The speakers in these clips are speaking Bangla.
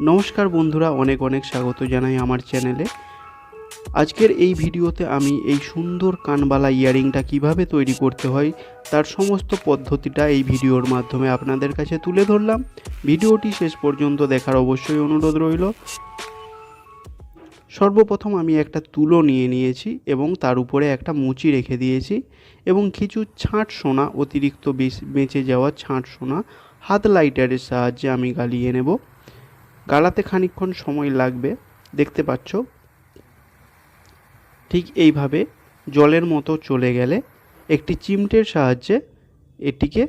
নমস্কার বন্ধুরা, অনেক অনেক স্বাগত জানাই আমার চ্যানেলে। আজকের এই ভিডিওতে আমি এই সুন্দর কানবালা ইয়ারিংটা কীভাবে তৈরি করতে হয়, তার সমস্ত পদ্ধতিটা এই ভিডিওর মাধ্যমে আপনাদের কাছে তুলে ধরলাম। ভিডিওটি শেষ পর্যন্ত দেখার অবশ্যই অনুরোধ রইল। সর্বপ্রথম আমি একটা তুলো নিয়ে নিয়েছি এবং তার উপরে একটা মুচি রেখে দিয়েছি এবং কিছু ছাঁট সোনা, অতিরিক্ত বেঁচে যাওয়া ছাঁট সোনা, হাত লাইটারের সাহায্যে আমি গালিয়ে নেব। গালাতে খানিকক্ষণ সময় লাগবে, দেখতে পাচ্ছ? ঠিক এইভাবে জলের মতো চলে গেলে একটি চিমটের সাহায্যে এটিকে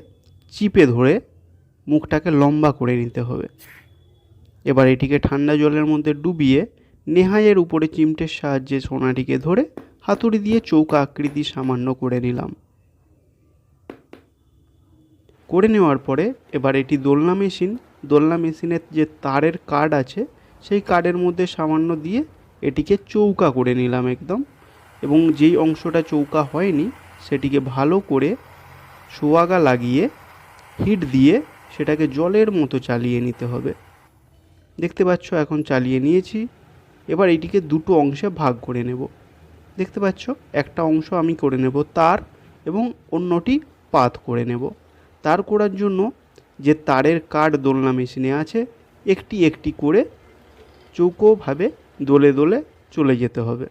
চিপে ধরে মুখটাকে লম্বা করে নিতে হবে। এবার এটিকে ঠান্ডা জলের মধ্যে ডুবিয়ে নেহাইয়ের উপরে চিমটের সাহায্যে সোনাটিকে ধরে হাতুড়ি দিয়ে চৌকা আকৃতি সামান্য করে নিলাম। করে নেওয়ার পরে এবার এটি দোলনা মেশিন দোলনা মেশিনের যে তারের কার্ড আছে, সেই কার্ডের মধ্যে সামান্য দিয়ে এটিকে চৌকা করে নিলাম একদম। এবং যেই অংশটা চৌকা হয়নি, সেটিকে ভালো করে সোয়াগা লাগিয়ে, হিট দিয়ে সেটাকে জলের মতো চালিয়ে নিতে হবে। দেখতে পাচ্ছ, এখন চালিয়ে নিয়েছি। এবার এটিকে দুটো অংশে ভাগ করে নেব। দেখতে পাচ্ছ, একটা অংশ আমি করে নেব তার এবং অন্যটি পাত করে নেব। তার করার জন্য যে তারের কাঠ দোলনা মেশিনে আছে, একটি একটি করে চৌকোভাবে দোলে দোলে চলে যেতে হবে।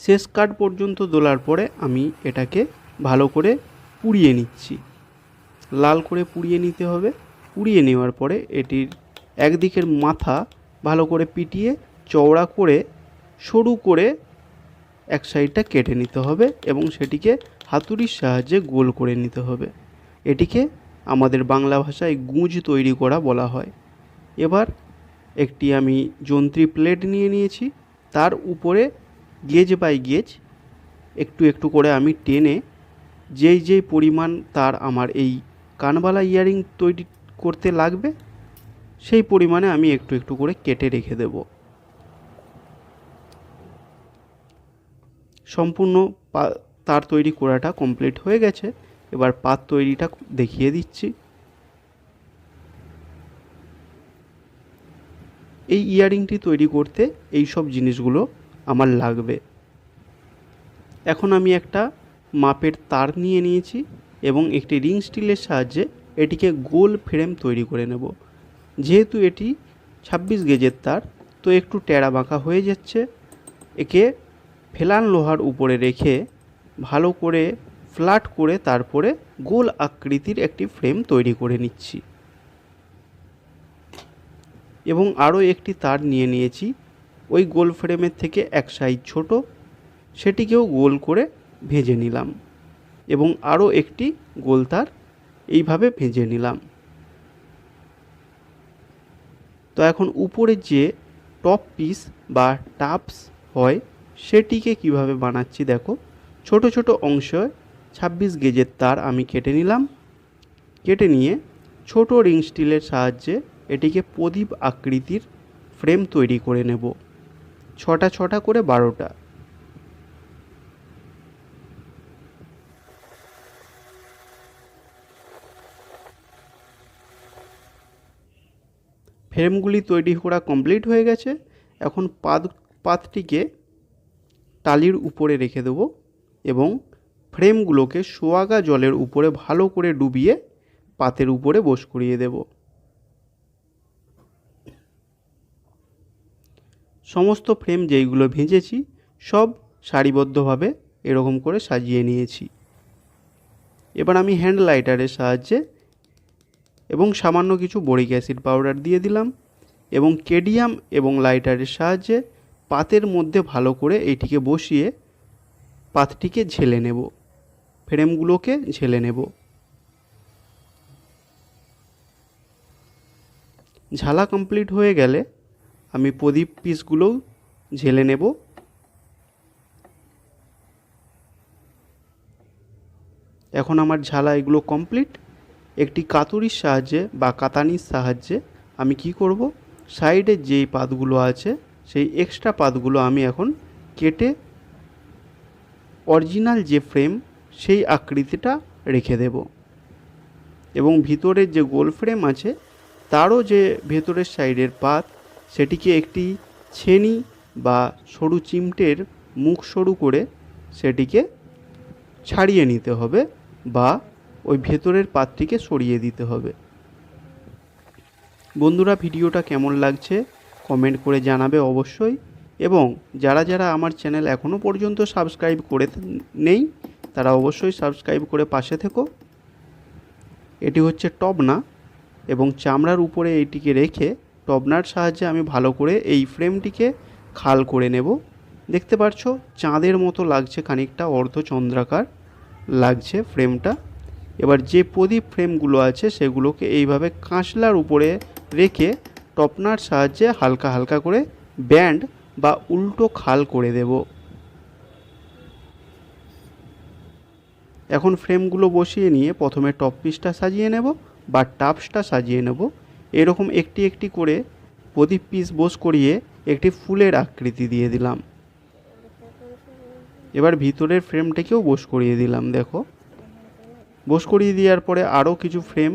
শেষ কাঠ পর্যন্ত দোলার পরে আমি এটাকে ভালো করে পুড়িয়ে নিচ্ছি। লাল করে পুড়িয়ে নিতে হবে। পুড়িয়ে নেওয়ার পরে এটির একদিকের মাথা ভালো করে পিটিয়ে চওড়া করে সরু করে এক সাইডটা কেটে নিতে হবে এবং সেটিকে হাতুড়ির সাহায্যে গোল করে নিতে হবে। এটিকে আমাদের বাংলা ভাষায় গুঁজ তৈরি করা বলা হয়। এবার একটি আমি যন্ত্রী প্লেট নিয়ে নিয়েছি। তার উপরে গেজ বাই গেজ একটু একটু করে আমি টেনে যেই যেই পরিমাণ তার আমার এই কানবালা ইয়ারিং তৈরি করতে লাগবে, সেই পরিমাণে আমি একটু একটু করে কেটে রেখে দেব। সম্পূর্ণ তার তৈরি করাটা কমপ্লিট হয়ে গেছে। এবার পাত তৈরিটা দেখিয়ে দিচ্ছি। এই ইয়ারিংটি তৈরি করতে এই সব জিনিসগুলো আমার লাগবে। এখন আমি একটা মাপের তার নিয়ে নিয়েছি এবং একটি রিং স্টিলের সাহায্যে এটিকে গোল ফ্রেম তৈরি করে নেব। যেহেতু এটি ছাব্বিশ গেজের তার, তো একটু টেরা বাঁকা হয়ে যাচ্ছে। একে ফেলান লোহার উপরে রেখে ভালো করে ফ্ল্যাট করে তারপরে গোল আকৃতির একটি ফ্রেম তৈরি করে নিচ্ছি। এবং আরও একটি তার নিয়ে নিয়েছি। ওই গোল ফ্রেমের থেকে এক সাইজ ছোট, সেটিকেও গোল করে ভেজে নিলাম এবং আরও একটি গোল তার এইভাবে ভেজে নিলাম। তো এখন উপরে যে টপ পিস বা টাপস হয়, সেটিকে কীভাবে বানাচ্ছি দেখো। ছোট ছোট অংশ ছাব্বিশ গেজের তার আমি কেটে নিলাম। কেটে নিয়ে ছোট রিং স্টিলের সাহায্যে এটিকে প্রদীপ আকৃতির ফ্রেম তৈরি করে নেব। ছটা ছটা করে বারোটা। ফ্রেমগুলি তৈরি করা কমপ্লিট হয়ে গেছে। এখন পাত পাতটিকে টালির উপরে রেখে দেবো এবং ফ্রেমগুলোকে সোয়াগা জলের উপরে ভালো করে ডুবিয়ে পাতের উপরে বস করিয়ে দেব। সমস্ত ফ্রেম যেইগুলো ভেজেছি, সব সারিবদ্ধভাবে এরকম করে সাজিয়ে নিয়েছি। এবার আমি হ্যান্ড লাইটারের সাহায্যে এবং সামান্য কিছু বরিক অ্যাসিড পাউডার দিয়ে দিলাম এবং কেডিয়াম এবং লাইটারের সাহায্যে পাতের মধ্যে ভালো করে এটিকে বসিয়ে পাতটিকে ঝেলে নেব। ফ্রেমগুলোকে ঝেলে নেব। ঝালা কমপ্লিট হয়ে গেলে আমি প্রদীপ পিসগুলোও ঝেলে নেব। এখন আমার ঝালা এগুলো কমপ্লিট। একটি কাতুরির সাহায্যে বা কাতানির সাহায্যে আমি কি করব? সাইডে যেই পাতগুলো আছে, সেই এক্সট্রা পাতগুলো আমি এখন কেটে অরিজিনাল যে ফ্রেম সেই আকৃতিটা রেখে দেব। এবং ভিতরের যে গোল ফ্রেম আছে, তারও যে ভেতরের সাইডের পাত, সেটিকে একটি ছেনি বা সরু চিমটের মুখ সরু করে সেটিকে ছাড়িয়ে নিতে হবে বা ওই ভেতরের পাতটিকে সরিয়ে দিতে হবে। বন্ধুরা, ভিডিওটা কেমন লাগছে কমেন্ট করে জানাবে অবশ্যই। এবং যারা যারা আমার চ্যানেল এখনও পর্যন্ত সাবস্ক্রাইব করে নেই তারা অবশ্যই সাবস্ক্রাইব করে পাশে থেকো। এটি হচ্ছে টবনা এবং চামড়ার উপরে এইটিকে রেখে টবনার সাহায্যে আমি ভালো করে এই ফ্রেমটিকে খাল করে নেব। দেখতে পাচ্ছ, চাঁদের মতো লাগছে খানিকটা অর্ধচন্দ্রাকার লাগছে ফ্রেমটা এবার যে প্রদীপ ফ্রেমগুলো আছে সেগুলোকে এইভাবে কাঁচলার উপরে রেখে টপনার সাহায্যে হালকা হালকা করে ব্যান্ড বা উল্টো খাল করে দেব। এখন ফ্রেমগুলো বসিয়ে নিয়ে প্রথমে টপ পিসটা সাজিয়ে নেব বা টাপসটা সাজিয়ে নেব। এরকম একটি একটি করে প্রদীপ পিস বোস করিয়ে একটি ফুলের আকৃতি দিয়ে দিলাম। এবার ভিতরের ফ্রেমটাকেও বোস করিয়ে দিলাম, দেখো। বোস করিয়ে দেওয়ার পরে আরও কিছু ফ্রেম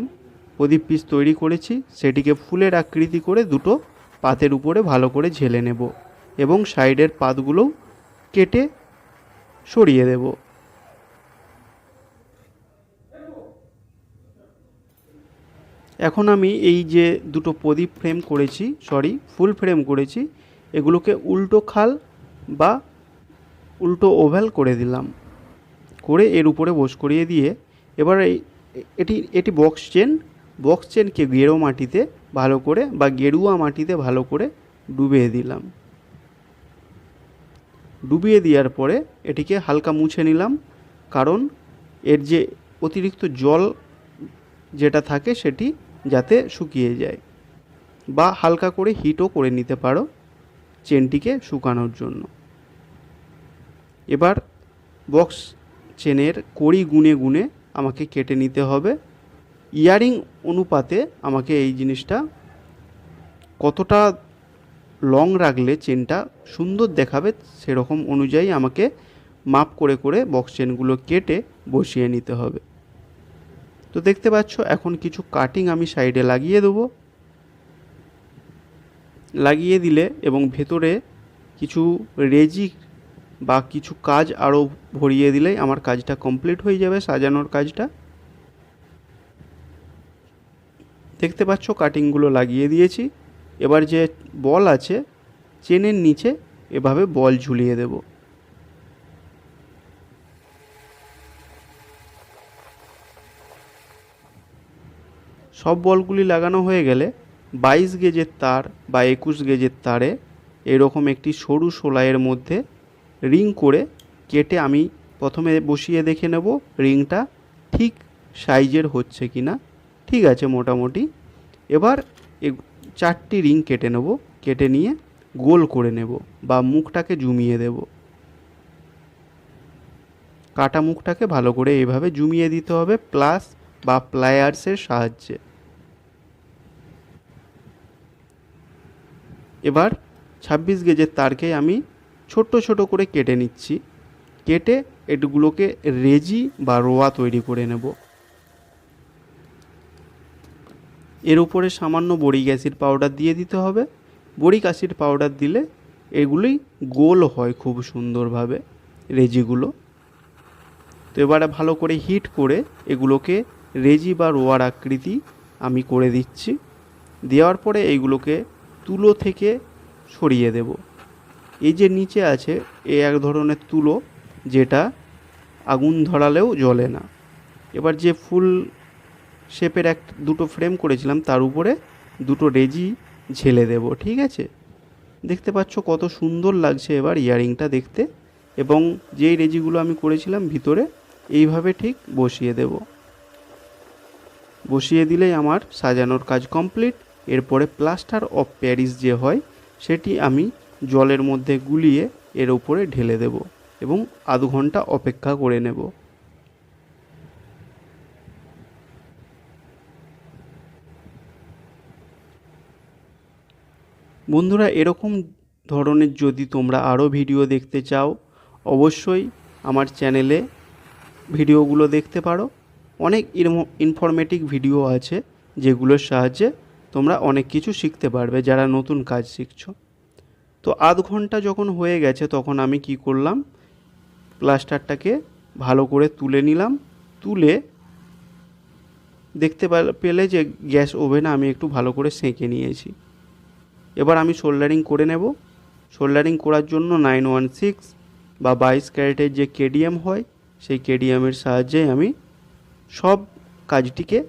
প্রদীপ পিস তৈরি করেছি, সেটিকে ফুলের আকৃতি করে দুটো পাতের উপরে ভালো করে ঝেলে নেব এবং সাইডের পাতগুলোও কেটে সরিয়ে দেব। এখন আমি এই যে দুটো প্রদীপ ফ্রেম করেছি সরি ফুল ফ্রেম করেছি, এগুলোকে উল্টো খাল বা উল্টো ওভ্যাল করে দিলাম। করে এর উপরে বস করিয়ে দিয়ে এবার এই, এটি এটি বক্স চেন বক্স চেনকে গেরো মাটিতে ভালো করে বা গেরুয়া মাটিতে ভালো করে ডুবিয়ে দিলাম। ডুবিয়ে দেওয়ার পরে এটিকে হালকা মুছে নিলাম, কারণ এর যে অতিরিক্ত জল যেটা থাকে সেটি যাতে শুকিয়ে যায়। বা হালকা করে হিটও করে নিতে পারো চেনটিকে শুকানোর জন্য। এবার বক্স চেনের কড়ি গুনে গুনে আমাকে কেটে নিতে হবে। ইয়ারিং অনুপাতে আমাকে এই জিনিসটা কতটা লং রাখলে চেনটা সুন্দর দেখাবে সেরকম অনুযায়ী আমাকে মাপ করে করে বক্স চেনগুলো কেটে বসিয়ে নিতে হবে। তো দেখতে পাচ্ছ, এখন কিছু কাটিং আমি সাইডে লাগিয়ে দেবো। লাগিয়ে দিলে এবং ভেতরে কিছু রেজি বা কিছু কাজ আরও ভরিয়ে দিলেই আমার কাজটা কমপ্লিট হয়ে যাবে, সাজানোর কাজটা। দেখতে পাচ্ছ কাটিংগুলো লাগিয়ে দিয়েছি। এবার যে বল আছে, চেনের নিচে এভাবে বল ঝুলিয়ে দেব। সব বলগুলি লাগানো হয়ে গেলে বাইশ গেজের তার বা একুশ গেজের তারে এরকম একটি সরু সোলাইয়ের মধ্যে রিং করে কেটে আমি প্রথমে বসিয়ে দেখে নেব রিংটা ঠিক সাইজের হচ্ছে কি না। ঠিক আছে মোটামুটি। এবার চারটি রিং কেটে নেব, কেটে নিয়ে গোল করে নেব বা মুখটাকে জুমিয়ে দেব। কাটা মুখটাকে ভালো করে এইভাবে জুমিয়ে দিতে হবে প্লাস বা প্লায়ার্সের সাহায্যে। এবার ছাব্বিশ গেজের তারকে আমি ছোট্ট ছোট করে কেটে নিচ্ছি। কেটে এগুলোকে রেজি বা রোয়া তৈরি করে নেব। এর উপরে সামান্য বড়ি অ্যাসিড পাউডার দিয়ে দিতে হবে। বড়িক অ্যাসিড পাউডার দিলে এগুলি গোল হয় খুব সুন্দরভাবে রেজিগুলো। তো এবারে ভালো করে হিট করে এগুলোকে রেজি বা রোয়ার আকৃতি আমি করে দিচ্ছি। দেওয়ার পরে এইগুলোকে তুলো থেকে সরিয়ে দেব। এই যে নিচে আছে, এ এক ধরনের তুলো যেটা আগুন ধরালেও জ্বলে না। এবার যে ফুল শেপের এক, দুটো ফ্রেম করেছিলাম, তার উপরে দুটো রেজি ঝেলে দেব, ঠিক আছে? দেখতে পাচ্ছ কত সুন্দর লাগছে এবার ইয়ারিংটা দেখতে এবং যেই রেজিগুলো আমি করেছিলাম ভিতরে, এইভাবে ঠিক বসিয়ে দেব। বসিয়ে দিলেই আমার সাজানোর কাজ কমপ্লিট। এরপরে প্লাস্টার অফ প্যারিস যে হয়, সেটি আমি জলের মধ্যে গুলিয়ে এর উপরে ঢেলে দেব এবং আধ ঘণ্টা অপেক্ষা করে নেব। বন্ধুরা, এরকম ধরনের যদি তোমরা আরও ভিডিও দেখতে চাও, অবশ্যই আমার চ্যানেলে ভিডিওগুলো দেখতে পারো। অনেক ইনফরমেটিভ ভিডিও আছে যেগুলোর সাহায্যে তোমরা অনেক কিছু শিখতে পারবে যারা নতুন কাজ শিখছো। তো আধ ঘণ্টা যখন হয়ে গেছে তখন আমি কি করলাম? প্লাস্টারটাকে ভালো করে তুলে নিলাম। তুলে দেখতে পেল- যে গ্যাস ওভেনে আমি একটু ভালো করে সেঁকে নিয়েছি। এবার আমি সোল্ডারিং করে নেব। সোল্ডারিং করার জন্য নাইন ওয়ান সিক্স বা বাইশ ক্যারেটের যে কেডিএম হয়, সেই কেডিএমের সাহায্যে আমি সব কাজটিকে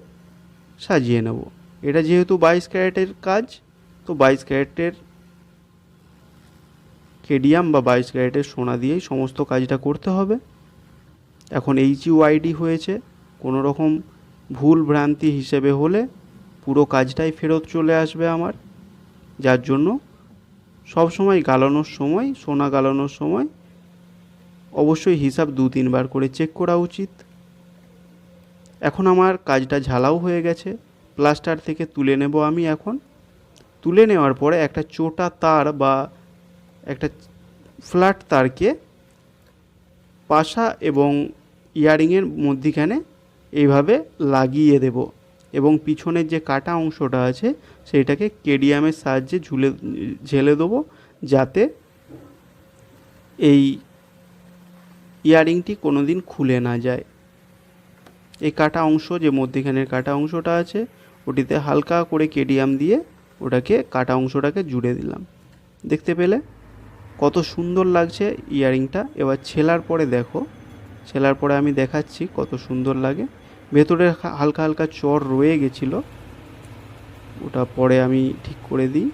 সাজিয়ে নেব। এটা যেহেতু বাইশ ক্যারেটের কাজ, তো বাইশ ক্যারেটের কেডিয়াম বা বাইশ ক্যারেটের সোনা দিয়েই সমস্ত কাজটা করতে হবে। এখন এইচ ইউআইডি হয়েছে, কোনো রকম ভুল ভ্রান্তি হিসেবে হলে পুরো কাজটাই ফেরত চলে আসবে আমার। যার জন্য সব সময় গালানোর সময়, সোনা গালানোর সময় অবশ্যই হিসাব দু তিনবার করে চেক করা উচিত। এখন আমার কাজটা ঝালাও হয়ে গেছে। প্লাস্টার থেকে তুলে নেব আমি এখন। তুলে নেওয়ার পরে একটা চোটা তার বা একটা ফ্ল্যাট তারকে পাশা এবং ইয়ারিংয়ের মধ্যিখানে এইভাবে লাগিয়ে দেব এবং পিছনের যে কাটা অংশটা আছে সেইটাকে কেডিয়ামের সাহায্যে ঝুলে, ঝেলে দেবো যাতে এই ইয়ারিংটি কোনো দিন খুলে না যায়। এই কাটা অংশ যে মধ্যিখানের কাটা অংশটা আছে ওটিতে হালকা করে কেডিয়াম দিয়ে ওটাকে কাটা অংশটাকে জুড়ে দিলাম। দেখতে পেলে? কত সুন্দর লাগছে ইয়ারিংটা। এবার ছেলার পরে দেখো। ছেলার পরে আমি দেখাচ্ছি কত সুন্দর লাগে। ভেতরে হালকা হালকা চর রয়ে গেছিল। ওটা পরে আমি ঠিক করে দিই।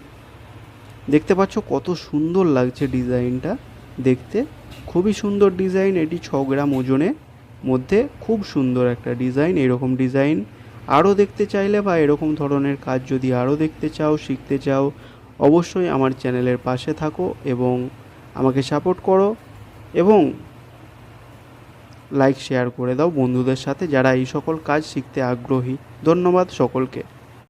দেখতে পাচ্ছ কত সুন্দর লাগছে ডিজাইনটা দেখতে। খুবই সুন্দর ডিজাইন, এটি ছ গ্রাম ওজনের মধ্যে। খুব সুন্দর একটা ডিজাইন, এরকম ডিজাইন আরও দেখতে চাইলে বা এরকম ধরনের কাজ যদি আরও দেখতে চাও, শিখতে চাও, অবশ্যই আমার চ্যানেলের পাশে থাকো এবং আমাকে সাপোর্ট করো এবং লাইক, শেয়ার করে দাও বন্ধুদের সাথে যারা এই সকল কাজ শিখতে আগ্রহী। ধন্যবাদ সকলকে।